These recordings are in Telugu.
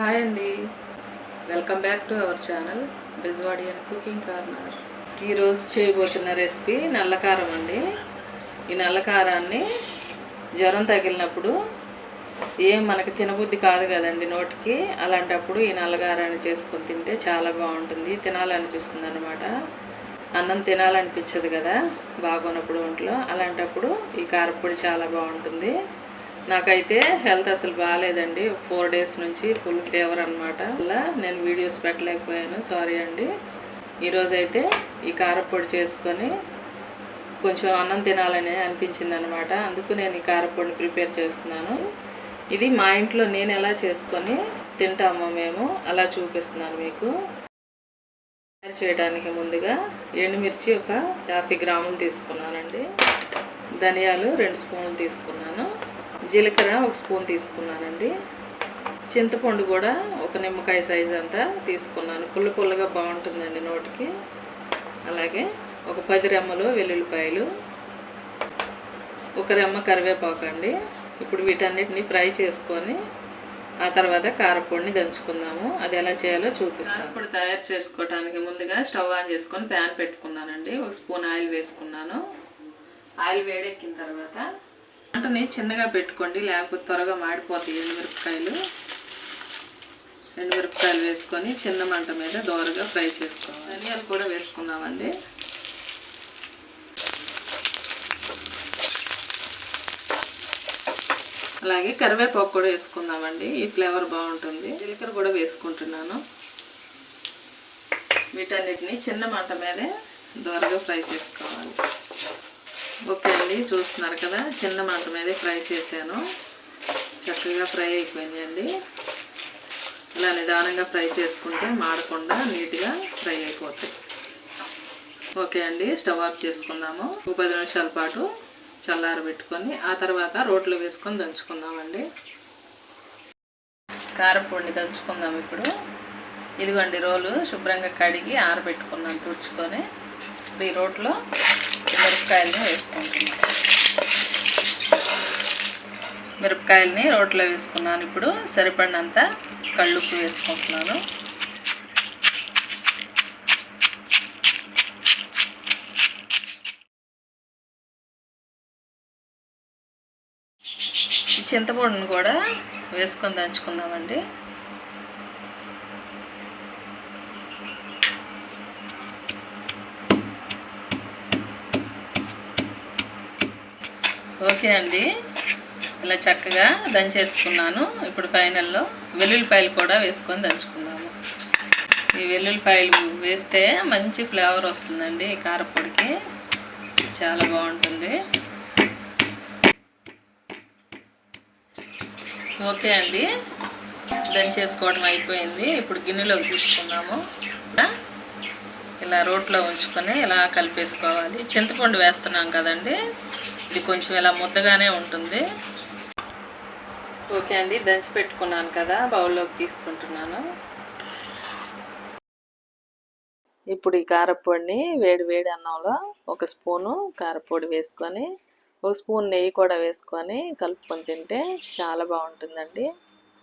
హాయ్ అండి. Welcome back to our channel బిజ్వాడి and cooking corner ఈరోజు చేయబోతున్న రెసిపీ నల్లకారం అండి. ఈ నల్లకారాన్ని జ్వరం తగిలినప్పుడు ఏం మనకి తినబుద్ధి కాదు కదండి నోటికి అలాంటప్పుడు ఈ నల్లకారాన్ని చేసుకొని తింటే చాలా బాగుంటుంది తినాలనిపిస్తుంది అనమాట అన్నం తినాలనిపించదు కదా బాగున్నప్పుడు ఒంట్లో అలాంటప్పుడు ఈ కారపొడి చాలా బాగుంటుంది. నాకైతే హెల్త్ అసలు బాగాలేదండి. ఫోర్ డేస్ నుంచి ఫుల్ ఫీవర్ అనమాట అలా నేను వీడియోస్ పెట్టలేకపోయాను. సారీ అండి. ఈరోజు అయితే ఈ కారపొడి చేసుకొని కొంచెం అన్నం తినాలని అనిపించింది అనమాట అందుకు నేను ఈ కారపొడిని ప్రిపేర్ చేస్తున్నాను. ఇది మా ఇంట్లో నేను ఎలా చేసుకొని తింటామో మేము అలా చూపిస్తున్నాను మీకు. తయారు చేయడానికి ముందుగా ఎండుమిర్చి ఒక యాభై గ్రాములు తీసుకున్నానండి. ధనియాలు రెండు స్పూన్లు తీసుకున్నాను. జీలకర్ర ఒక స్పూన్ తీసుకున్నానండి. చింతపండు కూడా ఒక నిమ్మకాయ సైజ్ అంతా తీసుకున్నాను. పుల్ల పుల్లగా బాగుంటుందండి నోటికి. అలాగే ఒక పది రెమ్మలు వెల్లుల్లిపాయలు. ఒక రెమ్మ కరివేపాకు అండి. ఇప్పుడు వీటన్నిటిని ఫ్రై చేసుకొని ఆ తర్వాత కారపొడిని దంచుకుందాము. అది ఎలా చేయాలో చూపిస్తాను. ఇప్పుడు తయారు చేసుకోవడానికి ముందుగా స్టవ్ ఆన్ చేసుకొని ప్యాన్ పెట్టుకున్నానండి. ఒక స్పూన్ ఆయిల్ వేసుకున్నాను. ఆయిల్ వేడెక్కిన తర్వాత మంటని చిన్నగా పెట్టుకోండి లేకపోతే త్వరగా మాడిపోతాయి ఎండుమిరపకాయలు. ఎండుమిరపకాయలు వేసుకొని చిన్న మంట మీద దోరగా ఫ్రై చేసుకోవాలి. ధనియాలు కూడా వేసుకుందామండి. అలాగే కరివేపాకు కూడా వేసుకుందామండి. ఈ ఫ్లేవర్ బాగుంటుంది. జీలకర్ర కూడా వేసుకుంటున్నాను. వీటన్నిటిని చిన్న మంట మీదే దోరగా ఫ్రై చేసుకోవాలి. ఓకే అండి చూస్తున్నారు కదా చిన్న మంట మీదే ఫ్రై చేశాను. చక్కగా ఫ్రై అయిపోయింది అండి. ఇలా నిదానంగా ఫ్రై చేసుకుంటే మాడకుండా నీట్గా ఫ్రై అయిపోతాయి. ఓకే అండి స్టవ్ ఆఫ్ చేసుకుందాము. ఒక పది నిమిషాల పాటు చల్లారబెట్టుకొని ఆ తర్వాత రోట్లో వేసుకొని దంచుకుందామండి. కారపొడిని దంచుకుందాం ఇప్పుడు. ఇదిగోండి రోలు శుభ్రంగా కడిగి ఆరబెట్టుకున్నాను తుడుచుకొని. ఇప్పుడు ఈ రోట్లో మిరపకాయలని వేసుకుంటున్నాను. మిరపకాయలని రోట్లో వేసుకున్నాను. ఇప్పుడు సరిపడినంత కళ్ళుప్పు వేసుకుంటున్నాను. ఈ చింతపండును కూడా వేసుకొని దంచుకుందామండి. ఓకే అండి. ఇలా చక్కగా దంచేసుకున్నాను. ఇప్పుడు ఫైనల్లో వెల్లుల్లిపాయలు కూడా వేసుకొని దంచుకుందాము. ఈ వెల్లుల్లిపాయలు వేస్తే మంచి ఫ్లేవర్ వస్తుందండి ఈ కారపొడికి. చాలా బాగుంటుంది. ఓకే అండి. దంచేసుకోవడం అయిపోయింది. ఇప్పుడు గిన్నెలోకి తీసుకున్నాము ఇలా రోట్లో ఉంచుకొని ఇలా కలిపేసుకోవాలి. చింతపండు వేస్తున్నాం కదండి. ఇది కొంచెం ఇలా ముద్దగానే ఉంటుంది. ఓకే అండి దంచి పెట్టుకున్నాను కదా బౌల్లోకి తీసుకుంటున్నాను. ఇప్పుడు ఈ కారపొడిని వేడి వేడి అన్నంలో ఒక స్పూను కారపొడి వేసుకొని ఒక స్పూన్ నెయ్యి కూడా వేసుకొని కలుపుకొని తింటే చాలా బాగుంటుందండి.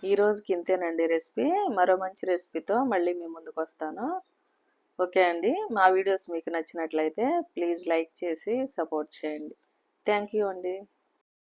ఈ రోజుకి ఇంతేనండి రెసిపీ. మరో మంచి రెసిపీతో మళ్ళీ మీ ముందుకు వస్తాను. ఓకే అండి మా వీడియోస్ మీకు నచ్చినట్లయితే ప్లీజ్ లైక్ చేసి సపోర్ట్ చేయండి. థ్యాంక్ యూ అండి.